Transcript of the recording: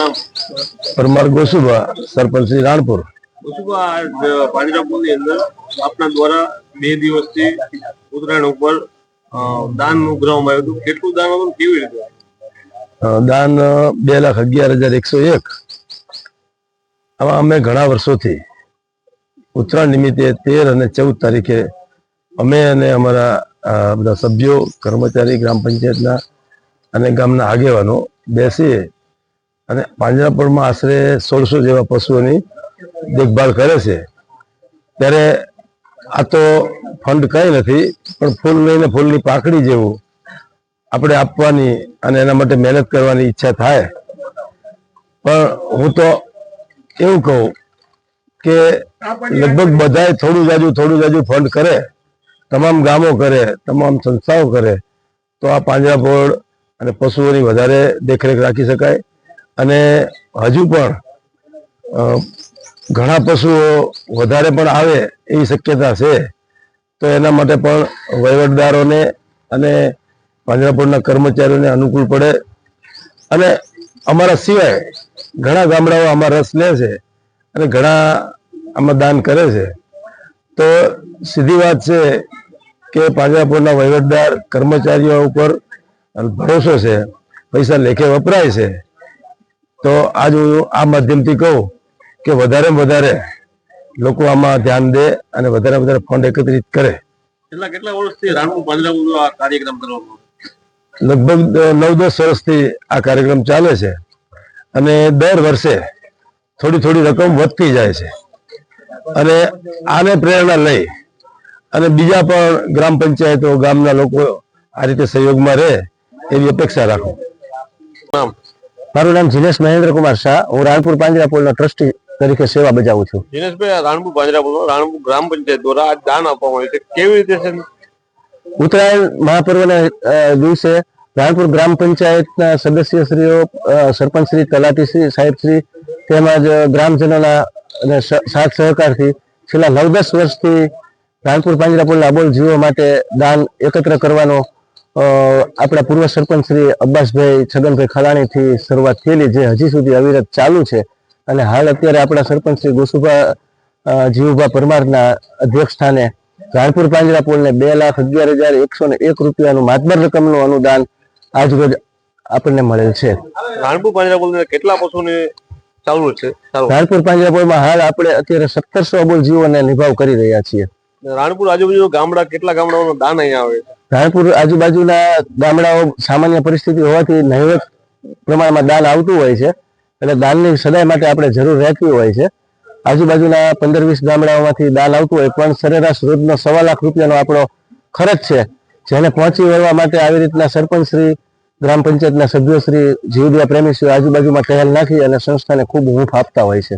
નામ? પરમાર ગોસુભા સરપંચ શ્રી રાણપુર. અંદર આપના દ્વારા બે દિવસથી ઉત્તરાયણ ઉપર દાન કરવામાં આવ્યું હતું. કેટલું દાન હતું કેવી રીતે? દાન બે લાખ અગિયાર હજાર એકસો એક. આમાં અમે ઘણા વર્ષોથી ઉત્તરાયણ નિમિત્તે તેર અને ચૌદ તારીખે અમે અને અમારા બધા સભ્યો કર્મચારી ગ્રામ પંચાયતના અને ગામના આગેવાનો બેસીએ અને પાંજરાપોળમાં આશરે સોળસો જેવા પશુઓની દેખભાળ કરે છે. ત્યારે આ તો ફંડ કઈ નથી, પણ ફૂલ લઈને ફૂલની પાકડી જેવું આપણે આપવાની અને એના માટે મહેનત કરવાની ઈચ્છા થાય. પણ હું તો એવું કહું કે લગભગ બધાય થોડું જાજુ થોડું જાજુ ફંડ કરે, તમામ ગામો કરે, તમામ સંસ્થાઓ કરે, તો આ પાંજરાપોળ અને પશુઓની વધારે દેખરેખ રાખી શકાય. અને હજુ પણ ઘણા પશુઓ વધારે પણ આવે એવી શક્યતા છે, તો એના માટે પણ વહીવટદારોને અને પાંજરાપોળના કર્મચારીઓને અનુકૂળ પડે. અને અમારા સિવાય ઘણા ગામડાઓ આમાં રસ લે છે અને ઘણા આમાં દાન કરે છે. તો સીધી વાત છે કે પાંજરાપોળના વહીવટદાર કર્મચારીઓ ઉપર ભરોસો છે, પૈસા લેખે વપરાય છે. તો આજ હું આ માધ્યમથી કહું કે વધારે વધારે લોકો આમાં ધ્યાન દે અને વધારે વધારે ફંડ એકત્રિત કરે. કેટલા કેટલા વર્ષથી રાણુ પાંજરાપુર આ કાર્યક્રમ કરવામાં લગભગ નવ દસ વર્ષથી આ કાર્યક્રમ ચાલે છે અને દર વર્ષે થોડી થોડી રકમ વધતી જાય છે. અને આને પ્રેરણા લઈ અને બીજા પણ ગ્રામ પંચાયતો ગામના લોકો આ રીતે સહયોગમાં રહે એવી અપેક્ષા રાખું. મારું નામ જીનેશ મહેન્દ્રકુમાર શાહ. હું રાણપુર પાંજરાપોળનો ટ્રસ્ટી તરીકે સેવા બજાવું છું. જીનેશભાઈ રાણપુર પાંજરાપુર રાણપુર ગ્રામ પંચાયત દ્વારા આ દાન આપવામાં આવ્યું છે. કેવી રીતે છે? ઉત્તરાયણ મહાપર્વના દિવસે રાણપુર ગ્રામ પંચાયતના સદસ્યશ્રીઓ અ, સરપંચશ્રી તલાટીશ્રી સાહેબશ્રી તેમજ ગ્રામજનોના અને સાથ સહકારથી છેલ્લા નવ દસ વર્ષથી રાણપુર પાંજરાપોળના અબોલ જીવો માટે દાન એકત્ર કરવાનો આપણા પૂર્વ સરપંચ શ્રી અબ્બાસભાઈ છગનભાઈ ખલાણીથી શરૂઆત થયેલી જે હજી સુધી અવિરત ચાલુ છે અને હાલ અત્યારે આપણા સરપંચ શ્રી ગોસુભા જીવુભા પરમારના અધ્યક્ષ સ્થાને રાણપુર પાંજરાપોળને બે લાખ અગિયાર હજાર એકસો ને એક રૂપિયાનું માતબર રકમનું અનુદાન આજરોજ આપણને મળેલ છે. રાણપુર પાંજરાપુર કેટલા પશુને ચાલુ છે? રાણપુર પાંજરાપોળમાં હાલ આપણે અત્યારે સત્તરસો અબોલ જીવોને નિભાવ કરી રહ્યા છીએ. રાણપુર આજુબાજુ ગામડા કેટલા ગામડાઓનો દાન અહીંયા આવે છે? રાણપુર આજુબાજુના ગામડાઓ સામાન્ય પરિસ્થિતિ હોવાથી નહિવત પ્રમાણમાં દાન આવતું હોય છે. એટલે દાનની સદાય માટે આપણે જરૂર રહેતી હોય છે. આજુબાજુના પંદર વીસ ગામડાઓમાંથી દાન આવતું હોય, પણ સરેરાશ રોજનો સવા લાખ રૂપિયાનો આપણો ખર્ચ છે. જેને પહોંચી વળવા માટે આવી રીતના સરપંચ શ્રી, ગ્રામ પંચાયતના સભ્યશ્રી જીવડિયા પ્રેમીશ્રી આજુબાજુમાં ટહેલ નાખી અને સંસ્થાને ખૂબ હૂંફ આપતા હોય છે.